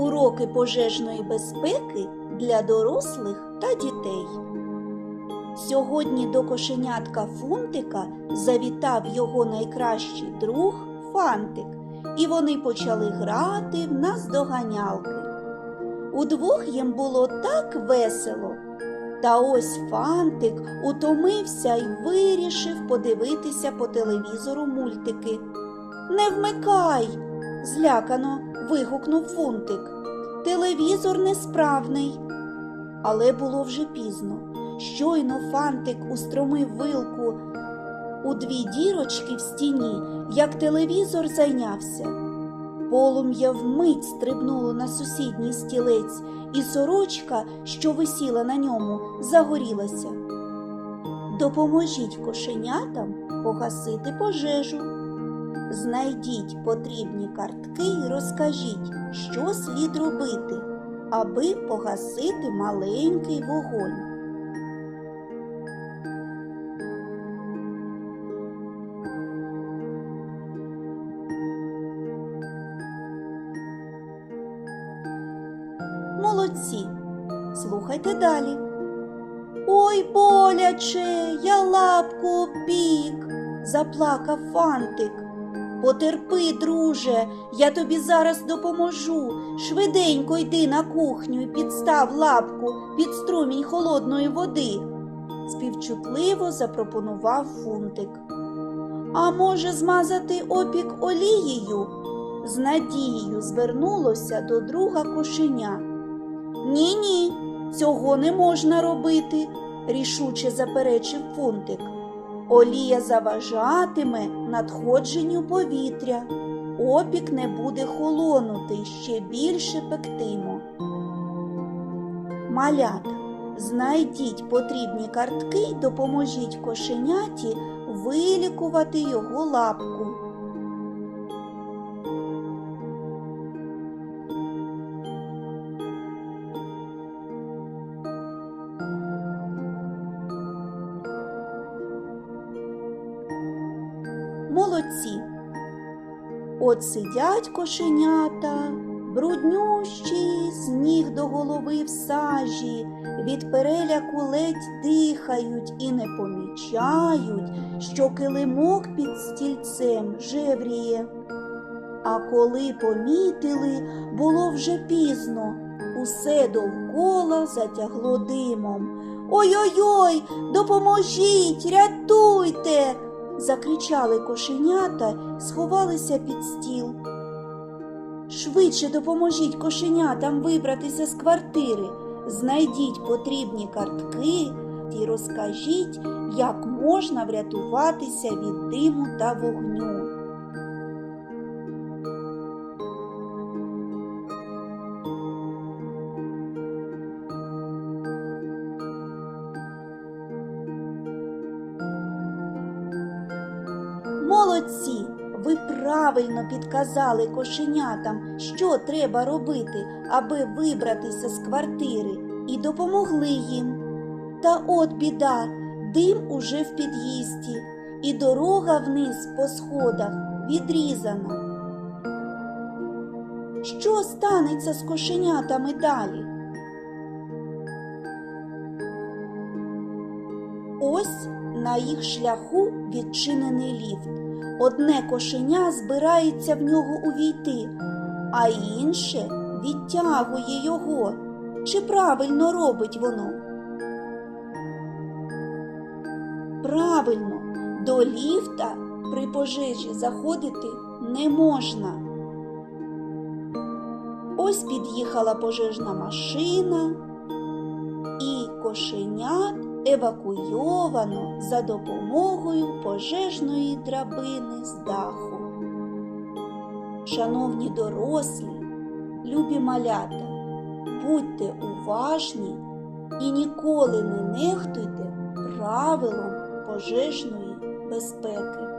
Уроки пожежної безпеки для дорослих та дітей. Сьогодні до кошенятка Фунтика завітав його найкращий друг Фантик, і вони почали грати в наздоганялки. Удвох їм було так весело. Та ось Фантик утомився й вирішив подивитися по телевізору мультики. Не вмикай! Злякано вигукнув Фунтик. Телевізор несправний. Але було вже пізно. Щойно Фантик устромив вилку у дві дірочки в стіні, як телевізор зайнявся. Полум'я вмить стрибнуло на сусідній стілець, і сорочка, що висіла на ньому, загорілася. Допоможіть кошенятам погасити пожежу. Знайдіть потрібні картки і розкажіть, що слід робити, аби погасити маленький вогонь. Молодці. Слухайте далі. Ой, боляче, я лапку опік, заплакав фантик. Потерпи, друже, я тобі зараз допоможу. Швиденько йди на кухню і підстав лапку під струмінь холодної води, співчутливо запропонував фунтик. А може, змазати опік олією? З надією звернулося до друга кошеня. Ні, ні, цього не можна робити, рішуче заперечив фунтик. Олія заважатиме надходженню повітря. Опік не буде холонути, ще більше пектимо. Малята, знайдіть потрібні картки й допоможіть кошеняті вилікувати його лапку. Молодці. От сидять кошенята, бруднющі, з ніг до голови в сажі, від переляку ледь дихають і не помічають, що килимок під стільцем жевріє. А коли помітили, було вже пізно, усе довкола затягло димом. Ой-ой-ой, допоможіть, рятуйте! Закричали кошенята, сховалися під стіл. Швидше допоможіть кошенятам вибратися з квартири, знайдіть потрібні картки і розкажіть, як можна врятуватися від диму та вогню. Молодці! Ви правильно підказали кошенятам, що треба робити, аби вибратися з квартири, і допомогли їм. Та от біда, дим уже в під'їзді, і дорога вниз по сходах відрізана. Що станеться з кошенятами далі? Ось на їх шляху відчинений ліфт. Одне кошеня збирається в нього увійти, а інше відтягує його. Чи правильно робить воно? Правильно, до ліфта при пожежі заходити не можна. Ось під'їхала пожежна машина і кошенят евакуйовано за допомогою пожежної драбини з даху. Шановні дорослі, любі малята, будьте уважні і ніколи не нехтуйте правилом пожежної безпеки.